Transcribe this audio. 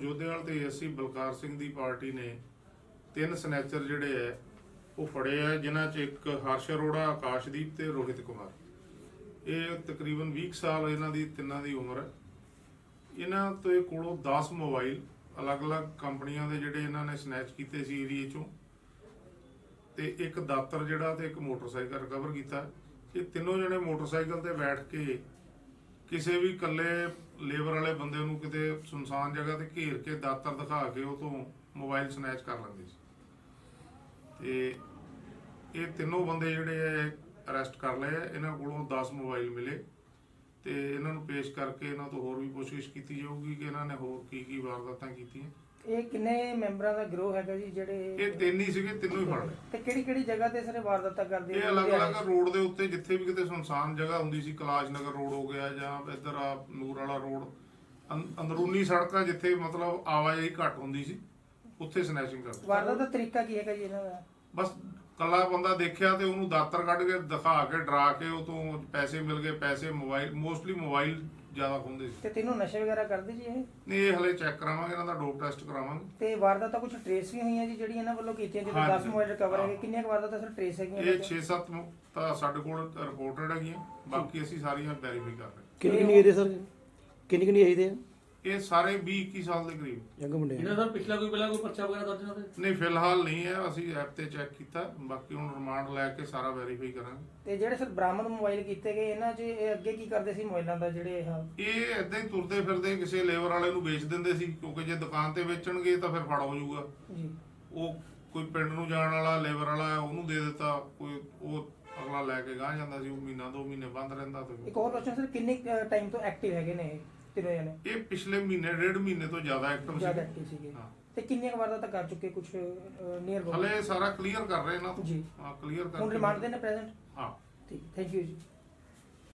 ਤੇ ਅਸੀਂ ਬਲਕਾਰ ਸਿੰਘ ਦੀ ਪਾਰਟੀ ਨੇ ਤਿੰਨ ਸਨੈਚਰ ਜਿਹੜੇ ਐ, ਉਹ ਫੜੇ ਆ ਜਿਨ੍ਹਾਂ 'ਚ ਇੱਕ ਹਰਸ਼ ਅਰੋੜਾ, ਆਕਾਸ਼ਦੀਪ ਤੇ ਰੋਹਿਤ ਕੁਮਾਰ। ਇਹ ਤਕਰੀਬਨ 20 ਕੁ ਸਾਲ ਇਹਨਾਂ ਦੀ, ਤਿੰਨਾਂ ਦੀ ਉਮਰ ਹੈ ਇਹਨਾਂ ਤੋਂ ਕੋਲੋਂ 10 ਮੋਬਾਈਲ ਅਲੱਗ-ਅਲੱਗ ਕੰਪਨੀਆਂ ਦੇ ਜਿਹੜੇ ਇਹਨਾਂ ਨੇ ਸਨੈਚ ਕੀਤੇ ਸੀ ਏਰੀਏ 'ਚੋਂ। ਤੇ ਇੱਕ ਦਾਤਰ ਜਿਹੜਾ ਤੇ ਇੱਕ ਮੋਟਰਸਾਈਕਲ ਰਿਕਵਰ ਕੀਤਾ। ਇਹ ਤਿੰਨੋਂ ਜਣੇ ਮੋਟਰਸਾਈਕਲ ਤੇ ਬੈਠ ਕੇ ਕਿਸੇ ਵੀ ਇਕੱਲੇ ਲੇਬਰ ਵਾਲੇ ਬੰਦੇ ਨੂੰ ਕਿਤੇ ਸੁਨਸਾਨ ਜਗ੍ਹਾ ਤੇ ਘੇਰ ਕੇ ਦਾਤਰ ਦਿਖਾ ਕੇ ਉਹ ਤੋਂ ਮੋਬਾਈਲ ਸਨੈਚ ਕਰ ਲੈਂਦੇ ਸੀ। ਤੇ ਇਹ ਤਿੰਨੋਂ ਬੰਦੇ ਜਿਹੜੇ ਐ ਅਰੈਸਟ ਕਰ ਲਏ ਇਹਨਾਂ ਕੋਲੋਂ 10 ਮੋਬਾਈਲ ਮਿਲੇ ਤੇ ਇਹਨਾਂ ਨੂੰ ਪੇਸ਼ ਕਰਕੇ ਇਹਨਾਂ ਤੋਂ ਹੋਰ ਵੀ ਪੁੱਛਗਿੱਛ ਕੀਤੀ ਜਾਊਗੀ ਕਿ ਇਹਨਾਂ ਨੇ ਹੋਰ ਕੀ ਕੀ ਵਾਰਦਾਤਾਂ ਕੀਤੀਆਂ। ਇਹ ਕਿੰਨੇ ਮੈਂਬਰਾਂ ਦਾ ਗਿਰੋਹ ਹੈਗਾ ਜੀ ਜਿਹੜੇ ਇਹ ਤਿੰਨ ਹੀ ਸੀਗੇ ਤਿੰਨੋਂ ਹੀ ਫੜ ਲਏ। ਤੇ ਕਿਹੜੀ ਕਿਹੜੀ ਜਗ੍ਹਾ ਤੇ ਸਾਰੇ ਵਾਰਦਾਤਾਂ ਕਰਦੇ ਇਹ? ਅਲੱਗ-ਅਲੱਗ ਰੋਡ ਦੇ ਉੱਤੇ ਜਿੱਥੇ ਵੀ ਕਿਤੇ ਸੁਨਸਾਨ ਜਗ੍ਹਾ ਹੁੰਦੀ ਸੀ ਕਲਾਸ਼ ਨਗਰ ਰੋਡ ਹੋ ਗਿਆ ਜਾਂ ਇੱਧਰ ਆ ਨੂਰ ਵਾਲਾ ਰੋਡ ਅੰ- ਅੰਦਰੂਨੀ ਸੜਕਾਂ ਜਿੱਥੇ ਮਤਲਬ ਆਵਾਜਾਈ ਘੱਟ ਹੁੰਦੀ ਸੀ ਉੱਥੇ ਸਨੈਚਿੰਗ ਕਰਦੇ। ਵਾਰਦਾਤ ਦਾ ਤਰੀਕਾ ਕੀ ਹੈਗਾ ਜੀ ਇਹਨਾਂ ਦਾ? ਬਸ ਕੱਲਾ ਬੰਦਾ ਦੇਖਿਆ ਤੇ ਉਹਨੂੰ ਦਾਤਰ ਕੱਢ ਕੇ ਦਿਖਾ ਕੇ ਡਰਾ ਕੇ ਉਹ ਤੋਂ ਪੈਸੇ ਮਿਲ ਗਏ ਪੈਸੇ ਮੋਬਾਈਲ ਮੋਸਟਲੀ ਮੋਬਾਈਲ ਜ਼ਿਆਦਾ ਹੁੰਦੇ ਸੀ ਤੇ ਤੈਨੂੰ ਨਸ਼ੇ ਵਗੈਰਾ ਕਰਦੇ ਜੀ ਇਹ ਨਹੀਂ ਇਹ ਹਲੇ ਚੈੱਕ ਕਰਾਵਾਂਗੇ ਇਹਨਾਂ ਦਾ ਡੋਪ ਟੈਸਟ ਕਰਾਵਾਂਗੇ ਤੇ ਵਾਰਦਾਤਾਂ ਕੁਝ ਟ੍ਰੇਸ ਵੀ ਹੋਈਆਂ ਜੀ ਜਿਹੜੀ ਇਹਨਾਂ ਵੱਲੋਂ ਕੀਤੀਆਂ ਜਿੱਦਾਂ ਹਾਂਜੀ। 10 ਮੋਬਾਈਲ ਰਿਕਵਰ ਹੈਗੇ। ਕਿੰਨੀਆਂ ਕੁ ਵਾਰਦਾਤਾਂ ਸਰ ਟ੍ਰੇਸ ਹੈਗੀਆਂ ਇਹ ਇਹਦੇ 'ਚ? 6-7 ਤਾਂ ਸਾਡੇ ਕੋਲ ਰਿਪੋਰਟਡ ਹੈਗੀਆਂ ਬਾਕੀ ਅਸੀਂ ਸਾਰੀਆਂ ਵੈਰੀਫਾਈ ਕਰ ਰਹੇ ਕਿੰਨੀ ਕਿੰਨੀ ਦੇ ਸਰ ਕਿੰਨੀ ਕਿੰਨੀ ਏਜ ਦੇ ਆ। ਇਹ ਸਾਰੇ 20-21 ਸਾਲ ਦੇ ਕਰੀਬ। ਯੰਗ ਮੁੰਡੇ ਆ। ਇਹਨਾਂ ਦਾ ਪਿਛਲਾ ਕੋਈ ਪਹਿਲਾਂ ਕੋਈ ਪਰਚਾ ਵਗੈਰਾ ਦਰਜ ਇਹਨਾਂ ਤੇ? ਨਹੀਂ ਫਿਲਹਾਲ ਨਹੀਂ ਹੈ। ਅਸੀਂ ਐਪ ਤੇ ਚੈੱਕ ਕੀਤਾ। ਬਾਕੀ ਹੁਣ ਰਿਮਾਂਡ ਲੈ ਕੇ ਸਾਰਾ ਵੈਰੀਫਾਈ ਕਰਾਂਗੇ। ਤੇ ਜਿਹੜੇ ਸਰ ਬਰਾਮਦ ਮੋਬਾਈਲ ਕੀਤੇ ਗਏ ਇਹਨਾਂ 'ਚ ਇਹ ਅੱਗੇ ਕੀ ਕਰਦੇ ਸੀ ਮੋਬਾਈਲਾਂ ਦਾ ਜਿਹੜੇ ਇਹ? ਇਹ ਏਦਾਂ ਹੀ ਤੁਰਦੇ ਫਿਰਦੇ ਕਿਸੇ ਲੇਬਰ ਵਾਲੇ ਨੂੰ ਵੇਚ ਦਿੰਦੇ ਸੀ ਕਿਉਂਕਿ ਜੇ ਦੁਕਾਨ ਤੇ ਵੇਚਣਗੇ ਤਾਂ ਫਿਰ ਫੜ ਹੋ ਜਾਊਗਾ। ਜੀ। ਉਹ ਕੋਈ ਪਿੰਡ ਨੂੰ ਜਾਣ ਵਾਲਾ ਲੇਬਰ ਵਾਲਾ ਉਹਨੂੰ ਦੇ ਦਿੱਤਾ ਕੋਈ ਉਹ ਅਗਲਾ ਲੈ ਕੇ ਗਾਂ ਜਾਂਦਾ ਸੀ ਉਹ ਮਹੀਨਾ ਦੋ ਮਹੀਨੇ ਬੰਦ ਰਹਿੰਦਾ ਤੇ ਇੱਕ ਹੋਰ ਕੁਐਸਚਨ ਸਰ ਕਿੰਨੇ ਟਾਈਮ ਤੋਂ ਐਕਟਿਵ ਹੈਗੇ ਨੇ ਇਹ? ਤਿੰਨੋਂ ਜਣੇ? ਇਹ ਪਿਛਲੇ ਮਹੀਨੇ ਡੇਢ ਮਹੀਨੇ ਤੋਂ ਜ਼ਿਆਦਾ ਐਕਟਿਵ ਜ਼ਿਆਦਾ ਸੀ ਐਕਟਿਵ ਸੀਗੇ। ਹਾਂ। ਤੇ ਕਿੰਨੀਆਂ ਕੁ ਵਾਰਦਾਤਾਂ ਕਰ ਚੁੱਕੇ ਕੁਝ ਨੀਅਰ ਹਲੇ ਸਾਰਾ ਕਲੀਅਰ ਕਰ ਰਹੇ ਇਹਨਾਂ ਤੋਂ ਜੀ। ਹਾਂ ਕਲੀਅਰ ਹੁਣ ਕਰਕੇ ਰਿਮਾਂਡ ਦੇ ਨੇ ਪ੍ਰੈਜ਼ੈਂਟ ਹਾਂ। ਠੀਕ ਥੈਂਕ ਯੂ ਜੀ।